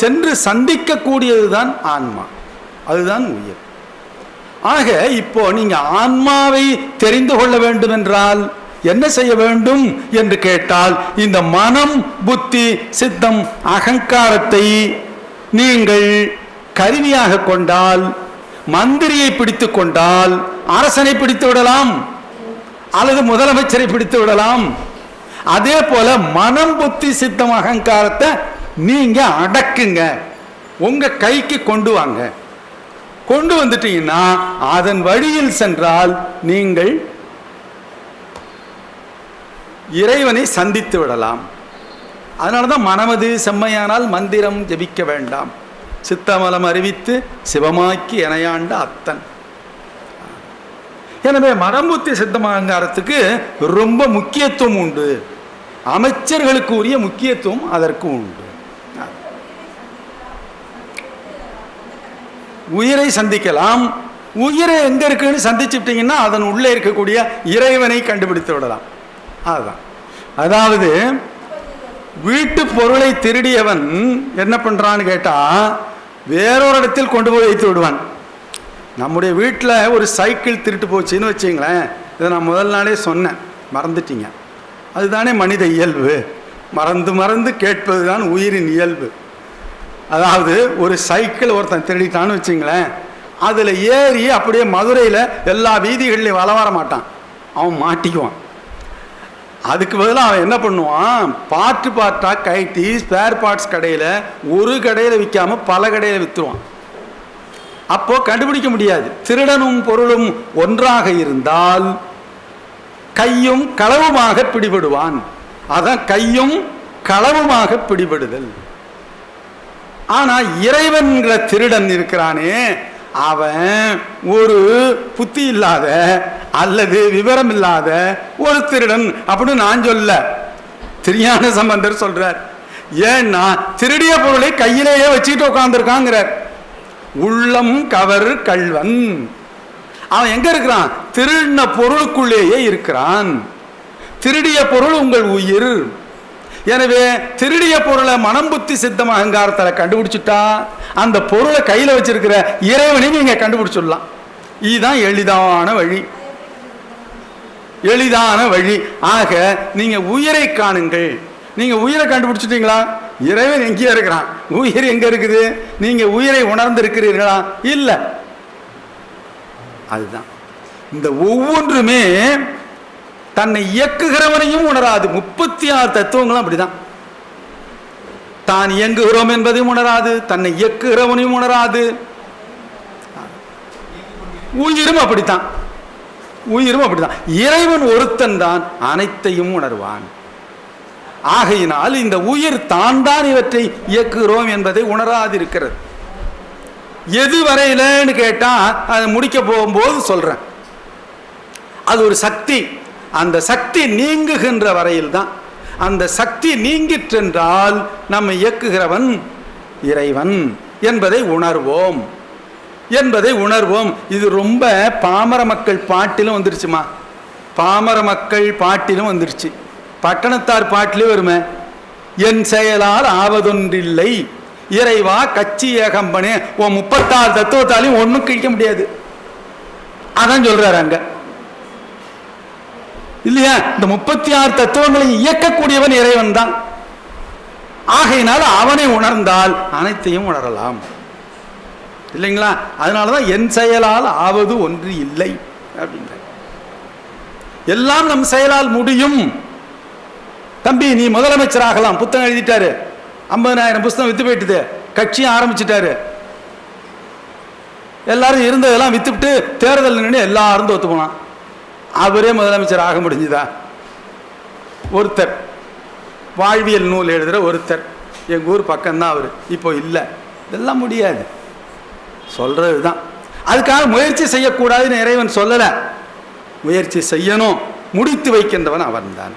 சென்று சந்திக்கக்கூடியதுதான் ஆன்மா. அதுதான் உயிர். ஆக இப்போ நீங்க ஆன்மாவை தெரிந்து கொள்ள வேண்டும் என்றால் என்ன செய்ய வேண்டும் என்று கேட்டால் இந்த மனம் புத்தி சித்தம் அகங்காரத்தை நீங்கள் கருவியாக கொண்டால் மந்திரியை பிடித்து கொண்டால் அரசனை பிடித்து விடலாம் அல்லது முதலமைச்சரை பிடித்து விடலாம். அதே போல மனம் புத்தி சித்தம் அகங்காரத்தை நீங்க அடக்குங்க. உங்க கைக்கு கொண்டு வாங்க. கொண்டு வந்துட்டீங்கன்னா அதன் வழியில் சென்றால் நீங்கள் இறைவனை சந்தித்து விடலாம். அதனால தான் மனமது செம்மையானால் மந்திரம் ஜெபிக்க வேண்டாம். சித்தமலம் அறிவித்து சிவமாக்கி இணையாண்ட அத்தன். எனவே மரம்புத்தி சித்தமலங்காரத்துக்கு ரொம்ப முக்கியத்துவம் உண்டு. அமைச்சர்களுக்கு உரிய முக்கியத்துவம் அதற்கு உண்டு. உயிரை சந்திக்கலாம். உயிரை எங்க இருக்குன்னு சந்திச்சுட்டீங்கன்னா அதன் உள்ளே இருக்கக்கூடிய இறைவனை கண்டுபிடித்து விடலாம். அதுதான். அதாவது வீட்டு பொருளை திருடியவன் என்ன பண்ணுறான்னு கேட்டால் வேறொரு இடத்தில் கொண்டு போய் வைத்து விடுவான். நம்முடைய வீட்டில் ஒரு சைக்கிள் திருட்டு போச்சுன்னு வச்சிங்களேன் இதை நான் முதல் நாளே சொன்னேன். மறந்துட்டீங்க. அதுதானே மனித இயல்பு. மறந்து மறந்து கேட்பது தான் உயிரின் இயல்பு. அதாவது ஒரு சைக்கிள் ஒருத்தன் திருடிட்டான்னு வச்சுங்களேன் அதில் ஏறி அப்படியே மதுரையில் எல்லா வீதிகள்லையும் வள வர மாட்டான். அவன் மாட்டிக்குவான். அதுக்கு பதிலாக அவன் என்ன பண்ணுவான்? பாட்டு பாட்டாக கைட்டி ஸ்பேர் பார்ட்ஸ் கடையில் ஒரு கடையில் விற்காம பல கடையில் விற்றுருவான் அப்போது கண்டுபிடிக்க முடியாது. திருடனும் பொருளும் ஒன்றாக இருந்தால் கையும் களவுமாக பிடிபடுவான். அதான் கையும் களவுமாக பிடிபடுதல். ஆனா இறைவன்கிற திருடன் இருக்கிறானே அவன் ஒரு புத்தி இல்லாத அல்லது விவரம் இல்லாத ஒரு திருடன் அப்படின்னு நான் சொல்ல. திருஞான சம்பந்தர் சொல்றார் ஏன்னா திருடிய பொருளை கையிலேயே வச்சுட்டு உட்காந்துருக்காங்கிறார் உள்ளம் கவர் கள்வன் அவன் எங்க இருக்கிறான்? திருடின பொருளுக்குள்ளேயே இருக்கிறான். திருடிய பொருள் உங்கள் உயிர். எனவே திருடிய பொருளை மனம் புத்தி சித்தம் அகங்காரத்தில் கண்டுபிடிச்சிட்டா அந்த பொருளை கையில் வச்சிருக்கிற இறைவனை நீங்கள் கண்டுபிடிச்சிடலாம். இதுதான் எளிதான வழி. எளிதான வழி. ஆக நீங்கள் உயிரை காணுங்கள். நீங்கள் உயிரை கண்டுபிடிச்சிட்டீங்களா? இறைவன் எங்கேயே இருக்கிறான். உயிர் எங்கே இருக்குது? நீங்கள் உயிரை உணர்ந்து இருக்கிறீர்களா இல்லை. அதுதான். இந்த ஒவ்வொன்றுமே தன்னை இயக்குகிறவனையும் உணராது. முப்பத்தி ஆறு தத்துவங்களும் அப்படிதான். தான் இயங்குகிறோம் என்பதையும் உணராது தன்னை இயக்குகிறவனையும் உணராது. உயிரும் அப்படித்தான். உயிரும் அப்படித்தான். இறைவன் ஒருத்தன் தான் அனைத்தையும் உணர்வான். ஆகையினால் இந்த உயிர் தான் தான் இவற்றை இயக்குகிறோம் என்பதை உணராதிருக்கிறது. எது வரையிலன்னு கேட்டால் அதை முடிக்க போகும்போது சொல்றேன். அது ஒரு சக்தி. அந்த சக்தி நீங்குகின்ற வரையில் தான் அந்த சக்தி நீங்கிற்றென்றால் நம்ம இயக்குகிறவன் இறைவன் என்பதை உணர்வோம். என்பதை உணர்வோம். இது ரொம்ப பாமர மக்கள் பாட்டிலும் வந்துருச்சுமா? பாமர மக்கள் பாட்டிலும் வந்துருச்சு. பட்டணத்தார் பாட்டிலே வருமே? என் செயலால் ஆவதொன்றில்லை. இறைவா கச்சி ஏகம்பனே உன் முப்பத்தாறு தத்துவத்தாலையும் ஒன்றும் கிழிக்க முடியாது. அதான் சொல்றாரு அங்கே. இல்லையா? இந்த முப்பத்தி ஆறு தத்துவங்களை இயக்கக்கூடியவன் இறைவன் தான். ஆகையினால் அவனை உணர்ந்தால் அனைத்தையும் உணரலாம். இல்லைங்களா? அதனால தான் என் செயலால் ஆவது ஒன்று இல்லை அப்படின்ற எல்லாம் நம் செயலால் முடியும். தம்பி நீ முதலமைச்சர் ஆகலாம் புத்தகம் எழுதிட்டாரு. ஐம்பதனாயிரம் புத்தகம் வித்து போயிட்டுது. கட்சியும் ஆரம்பிச்சிட்டாரு. எல்லாரும் இருந்ததெல்லாம் வித்துவிட்டு தேர்தல் நின்று எல்லாரும் தோத்து போனான். அவரே முதலமைச்சர் ஆக முடிஞ்சுதா? ஒருத்தர். வாழ்வியல் நூல் எழுதுகிற ஒருத்தர். எங்கள் ஊர் பக்கம்தான் அவர். இப்போ இல்லை. இதெல்லாம் முடியாது. சொல்கிறது தான் அதுக்காக முயற்சி செய்யக்கூடாதுன்னு இறைவன் சொல்லலை. முயற்சி செய்யணும். முடித்து வைக்கின்றவன் அவன்தான்.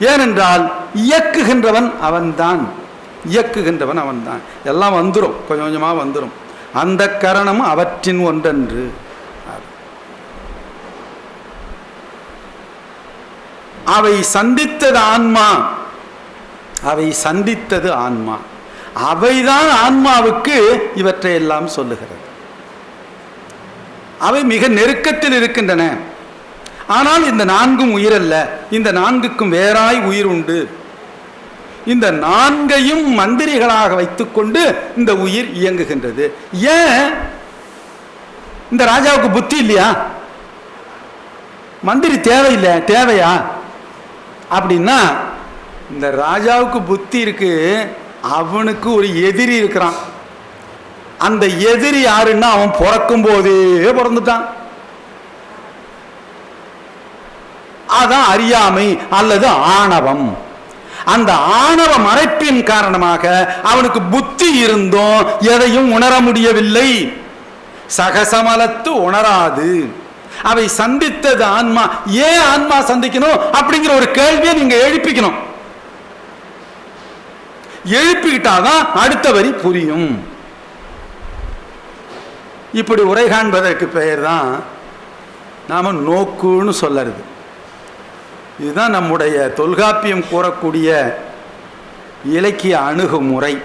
ஏனென்றால் இயக்குகின்றவன் அவன்தான். இயக்குகின்றவன் அவன்தான். எல்லாம் வந்துடும் கொஞ்சம் கொஞ்சமாக வந்துடும் அந்த கரணம் அவற்றின் ஒன்றன்று. அவை சந்தித்தது ஆன்மா. அவை சந்தித்தது ஆன்மா. அவைதான் ஆன்மாவுக்கு இவற்றை எல்லாம் சொல்லுகிறது. அவை மிக நெருக்கத்தில் இருக்கின்றன. ஆனால் இந்த நான்கும் உயிரல்ல. இந்த நான்குக்கும் வேறாய் உயிர் உண்டு. இந்த நான்கையும் மந்திரிகளாக வைத்துக்கொண்டு இந்த உயிர் இயங்குகின்றது. ஏன்? இந்த ராஜாவுக்கு புத்தி இல்லையா? மந்திரி தேவையில்லை. தேவையா? அப்படின்னா இந்த ராஜாவுக்கு புத்தி இருக்கு அவனுக்கு ஒரு எதிரி இருக்கிறான். அந்த எதிரி யாருன்னா அவன் பிறக்கும் போதே பிறந்துட்டான். அதான் அறியாமை அல்லது ஆணவம். அந்த ஆணவ மறைப்பின் காரணமாக அவனுக்கு புத்தி இருந்தும் எதையும் உணர முடியவில்லை. சகசமலத்து உணராது. அவை சந்தித்தது ஆன்மா. ஏன் ஆன்மா சந்திக்கணும்? அப்படிங்கிற ஒரு கேள்வியை நீங்க எழுப்பிக்கணும். எழுப்பிக்கிட்டாதான் அடுத்த வரி புரியும். இப்படி உரை காண்பதற்கு பெயர் தான் நாம நோக்குன்னு சொல்லறது. இதுதான் நம்முடைய தொல்காப்பியம் கூறக்கூடிய இலக்கிய அணுகுமுறை.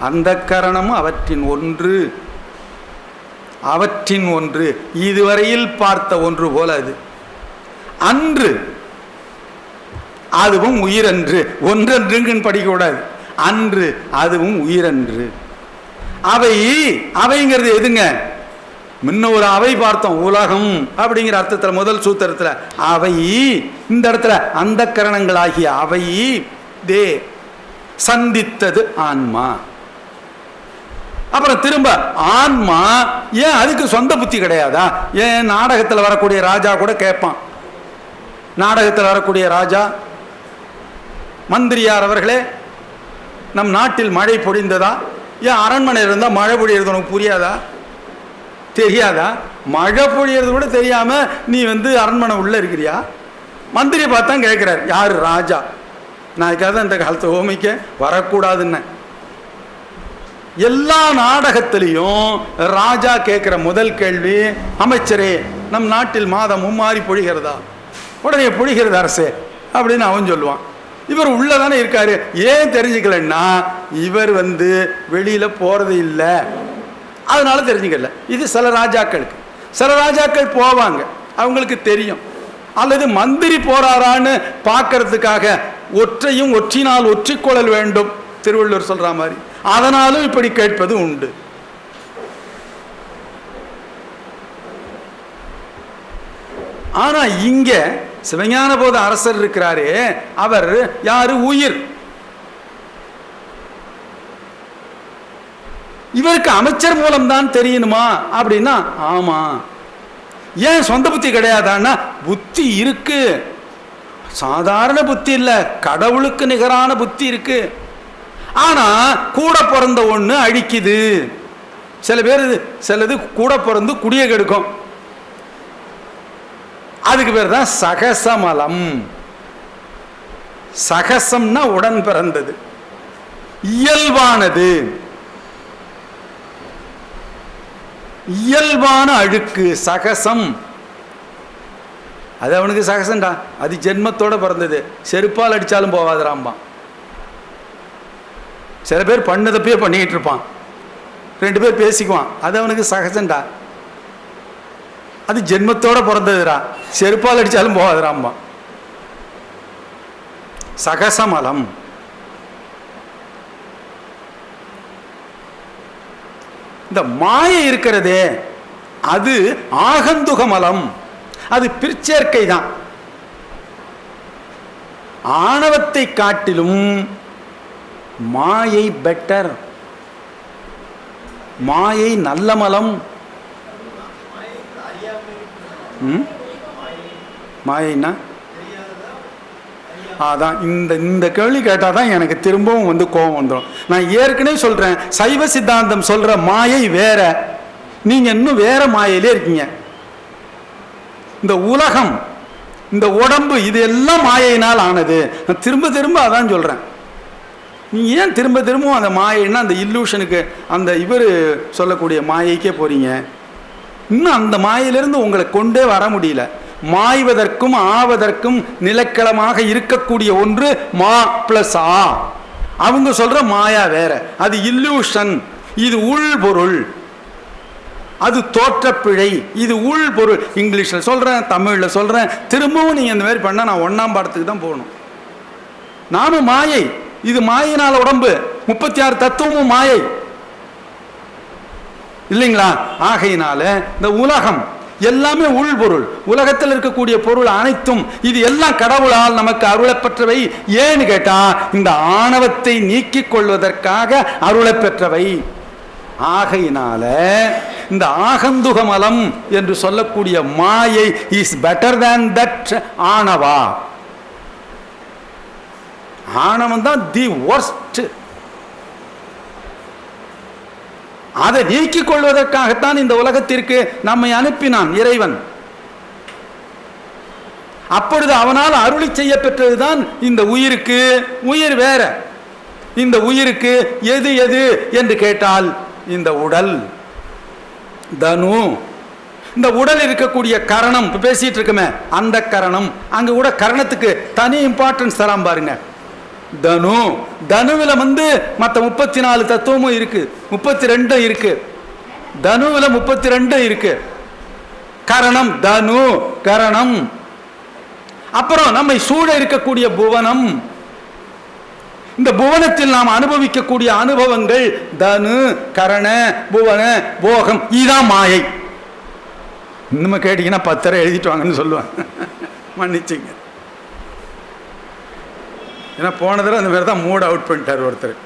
அந்த கரணமும் அவற்றின் ஒன்று. அவற்றின் ஒன்று இதுவரையில் பார்த்த ஒன்று போல அது. அன்று அதுவும் உயிரன்று. ஒன்றென்றுங்கன்னு படிக்கக்கூடாது அன்று அதுவும் உயிரன்று. அவை அவைங்கிறது எதுங்க? முன்ன ஒரு அவை பார்த்தோம் உலகம் அப்படிங்கிற அர்த்தத்தில் முதல் சூத்திரத்தில். அவை இந்த இடத்துல அந்த கரணங்களாகிய அவை தே சந்தித்தது ஆன்மா. அப்புறம் திரும்ப ஆன்மா ஏன் அதுக்கு சொந்த புத்தி கிடையாதா? ஏன் நாடகத்தில் வரக்கூடிய ராஜா கூட கேட்பான். நாடகத்தில் வரக்கூடிய ராஜா மந்திரியார் அவர்களே நம் நாட்டில் மழை பொழிந்ததா? ஏன் அரண்மனை இருந்தால் மழை பொழியிறது உனக்கு புரியாதா? தெரியாதா? மழை பொழியறது கூட தெரியாம நீ வந்து அரண்மனை உள்ள இருக்கிறியா? மந்திரியை பார்த்தா கேட்கிறார் யாரு ராஜா? நான் அதுக்காக இந்த காலத்தை ஓமிக்க வரக்கூடாதுன்னு எல்லா நாடகத்திலையும் ராஜா கேட்குற முதல் கேள்வி அமைச்சரே நம் நாட்டில் மாதம் மும்மாறி பொழிகிறதா? உடனே பொழிகிறது அரசே அப்படின்னு அவன் சொல்லுவான். இவர் உள்ளதானே இருக்காரு. ஏன் தெரிஞ்சுக்கலன்னா இவர் வந்து வெளியில போறது இல்லை. அதனால தெரிஞ்சுக்கல. இது சில ராஜாக்களுக்கு. சில ராஜாக்கள் போவாங்க. அவங்களுக்கு தெரியும். அல்லது மந்திரி போறாரான்னு பார்க்கறதுக்காக ஒற்றையும் ஒற்றினால் ஒற்றிக்கொள்ளல் வேண்டும். திருவள்ளுவர் சொல்ற மாதிரி. அதனாலும் இப்படி கேட்பது உண்டு. ஆனா இங்க சிவஞான போத அரசர் இருக்கிறாரே அவர் யாரு? உயிர். இவருக்கு அமைச்சர் மூலம்தான் தெரியணுமா? அப்படின்னா ஆமா. ஏன் சொந்த புத்தி கிடையாதான்னா புத்தி இருக்கு. சாதாரண புத்தி இல்ல கடவுளுக்கு நிகரான புத்தி இருக்கு. ஆனா கூட பிறந்த ஒன்று அழிக்குது. சில பேர் சிலது கூட பிறந்து குடிய கெடுக்கும் அதுக்கு பேர் தான் சகசமலம். சகசம்னா உடன் பிறந்தது. இயல்பானது. இயல்பான அழுக்கு சகசம். அது அவனுக்கு சகசம்டா. அது ஜென்மத்தோட பிறந்தது. செருப்பால் அடித்தாலும் போவாது ராம்பான் சில பேர் பண்ணதப்பே பண்ணிக்கிட்டு இருப்பான் ரெண்டு பேர் பேசிக்குவான். அது அவனுக்கு சகஜம்டா. அது ஜென்மத்தோட பிறந்ததுடா. செருப்பால் அடிச்சாலும் போகாதுராம்மா சகசமலம். இந்த மாயை இருக்கிறதே அது ஆகந்துக மலம் அது பிற்சேர்க்கை தான் ஆணவத்தை காட்டிலும் மாயை பெட்டர் மாயை நல்ல மலம். ம்? மாயைன்னா? அதான் இந்த இந்த கேள்வி கேட்டால் தான் எனக்கு திரும்பவும் வந்து கோபம் வந்துடும் நான் ஏற்கனவே சொல்கிறேன் சைவ சித்தாந்தம் சொல்கிற மாயை வேற. நீங்கள் இன்னும் வேற மாயையிலே இருக்கீங்க. இந்த உலகம் இந்த உடம்பு இது எல்லாம் மாயையினால் ஆனது. நான் திரும்ப திரும்ப அதான் சொல்கிறேன் நீ ஏன் திரும்ப திரும்பவும் அந்த மாயைன்னா அந்த இல்லூஷனுக்கு அந்த இவர் சொல்லக்கூடிய மாயைக்கே போறீங்க? இன்னும் அந்த மாயிலிருந்து உங்களை கொண்டே வர முடியல. மாய்வதற்கும் ஆவதற்கும் நிலக்களமாக இருக்கக்கூடிய ஒன்று மா பிளஸ் ஆ. அவங்க சொல்ற மாயா வேற. அது இல்லூஷன் இது உள்பொருள். அது தோற்றப்பிழை. இது உள் பொருள் இங்கிலீஷில் சொல்கிறேன் தமிழில் சொல்கிறேன் திரும்பவும் நீங்கள் இந்த மாதிரி பண்ணால் நான் ஒன்றாம் பாடத்துக்கு தான் போகணும். நாம மாயை. இது மாயினால் உடம்பு. முப்பத்தி ஆறு தத்துவமும் மாயை. இல்லைங்களா? ஆகையினால இந்த உலகம் எல்லாமே உள்பொருள் உலகத்தில் இருக்கக்கூடிய பொருள் அனைத்தும் இது எல்லாம் கடவுளால் நமக்கு அருளப்பெற்றவை. ஏன்னு கேட்டா இந்த ஆணவத்தை நீக்கிக் கொள்வதற்காக அருளப்பெற்றவை. ஆகையினால இந்த ஆகந்துகமலம் என்று சொல்லக்கூடிய மாயை இஸ் பெட்டர் தேன் தட் ஆணவா? ஆணவம் தான் தி ஒர்ஸ்ட் அதை நீக்கிக் கொள்வதற்காகத்தான் இந்த உலகத்திற்கு நம்மை அனுப்பினான் இறைவன். அப்பொழுது அவனால் அருளி செய்ய பெற்றதுதான் இந்த உயிருக்கு. உயிர் வேற. இந்த உயிருக்கு எது எது என்று கேட்டால் இந்த உடல். தனு. இந்த உடல் இருக்கக்கூடிய கரணம். பேசிட்டு இருக்கமே அந்த கரணம். அங்க கூட கரணத்துக்கு தனி இம்பார்ட்டன்ஸ் தரான் பாருங்க. தனு. தனுவில் வந்து மற்ற முப்பத்தி நாலு தத்துவமும் இருக்கு. முப்பத்தி ரெண்டும் இருக்கு. தனுவில் முப்பத்தி ரெண்டும் இருக்கு. கரணம் தனு கரணம். அப்புறம் நம்மை சூழ இருக்கக்கூடிய புவனம். இந்த புவனத்தில் நாம் அனுபவிக்கக்கூடிய அனுபவங்கள் தனு கரண புவன போகம் இதுதான் மாயை. இன்னும் கேட்டீங்கன்னா பத்தரை எழுதிட்டு வாங்கன்னு சொல்லுவாங்க. மன்னிச்சிங்க. ஏன்னா போன தடவை அந்த மாதிரி தான் மூட் அவுட் பண்ணிட்டார் ஒருத்தர்.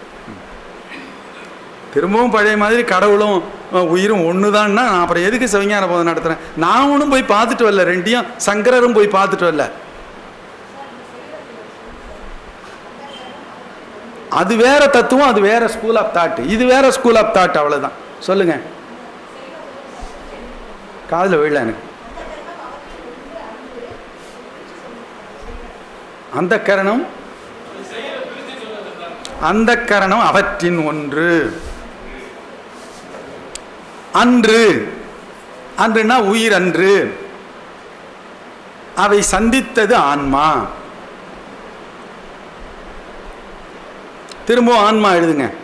திரும்பவும் பழைய மாதிரி கடவுளும் உயிரும் ஒன்று தான்னா நான் அப்புறம் எதுக்கு சிவஞான போதம் நடத்துகிறேன் நான் ஒன்றும் போய் பார்த்துட்டு வரல ரெண்டையும் சங்கரரும் போய் பார்த்துட்டு வரல. அது வேற தத்துவம் அது வேற ஸ்கூல் ஆஃப் தாட் இது வேற ஸ்கூல் ஆஃப் தாட் அவ்வளோதான் சொல்லுங்க. காதில் விழல எனக்கு. அந்த கரணம் அந்த கரணம் அவற்றின் ஒன்று. அன்று. அன்றுனா உயிர் அன்று அவை சந்தித்தது ஆன்மா. திரும்பவும் ஆன்மா எழுதுங்க.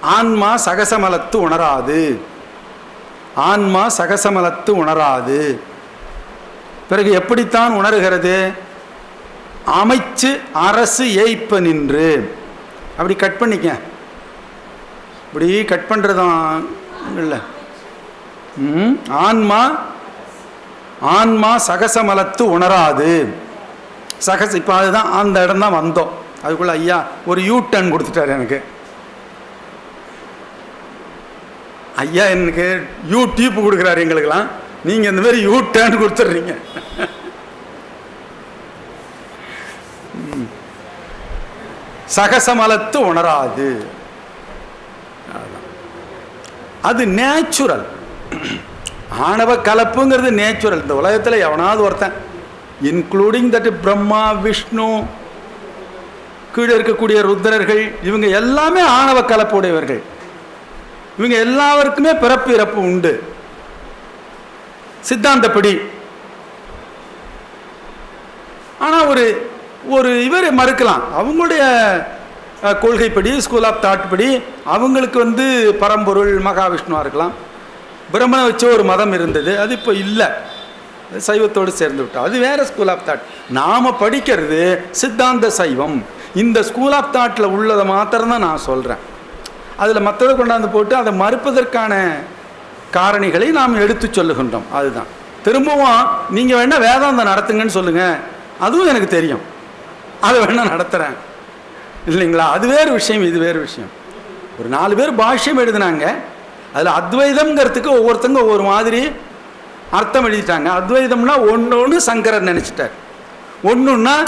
ஆன்மா சகசமலத்து உணராது. ஆன்மா சகசமலத்து உணராது. பிறகு எப்படித்தான் உணர்கிறது? அமைச்சு அரசு ஏய்ப்ப நின்று. அப்படி கட் பண்ணிக்க. இப்படி கட் பண்ணுறதான் இல்லை. ம், ஆன்மா ஆன்மா சகசமலத்து உணராது. சகச இப்போ அதுதான் அந்த இடம் தான் வந்தோம். அதுக்குள்ள ஐயா ஒரு யூ டர்ன் கொடுத்துட்டாரு எனக்கு. ஐயா எனக்கு யூ டியூப் கொடுக்குறாரு எங்களுக்கெல்லாம். நீங்கள் இந்த மாதிரி யூ டர்ன் கொடுத்துட்றீங்க. சகசமலத்து உணராது. அது நேச்சுரல் ஆணவ கலப்புங்கிறது நேச்சுரல் இந்த உலகத்தில் எவனாவது ஒருத்தன் இன்க்ளூடிங் தட் பிரம்மா விஷ்ணு கீழே இருக்கக்கூடிய ருத்ரர்கள் இவங்க எல்லாமே ஆணவ கலப்புடையவர்கள். இவங்க எல்லாருக்குமே பிறப்பு இறப்பு உண்டு. சித்தாந்தப்படி. ஆனால் ஒரு ஒரு இவர் மறுக்கலாம். அவங்களுடைய கொள்கைப்படி ஸ்கூல் ஆஃப் தாட் படி அவங்களுக்கு வந்து பரம்பொருள் மகாவிஷ்ணுவாக இருக்கலாம். பிரம்மனை வச்ச ஒரு மதம் இருந்தது. அது இப்போ இல்லை. சைவத்தோடு சேர்ந்து விட்டோம் அது வேறு ஸ்கூல் ஆஃப் தாட் நாம் படிக்கிறது சித்தாந்த சைவம். இந்த ஸ்கூல் ஆஃப் தாட்டில் உள்ளதை மாத்திரம்தான் நான் சொல்கிறேன் அதில் மற்றதை கொண்டாந்து போட்டு அதை மறுப்பதற்கான காரணிகளை நாம் எடுத்து சொல்லுகின்றோம். அதுதான். திரும்பவும் நீங்கள் வேணால் வேதாந்தம் நடத்துங்கன்னு சொல்லுங்கள் அதுவும் எனக்கு தெரியும். அதை வேணால் நடத்துகிறேன் இல்லைங்களா? அது வேறு விஷயம் இது வேறு விஷயம். ஒரு நாலு பேர் பாஷ்யம் எழுதினாங்க. அதில் அத்வைதம்ங்கிறதுக்கு ஒவ்வொருத்தங்க ஒவ்வொரு மாதிரி அர்த்தம் எழுதிட்டாங்க. அத்வைதம்னா ஒன்று ஒன்று சங்கரன் நினச்சிட்டார். ஒன்றுன்னா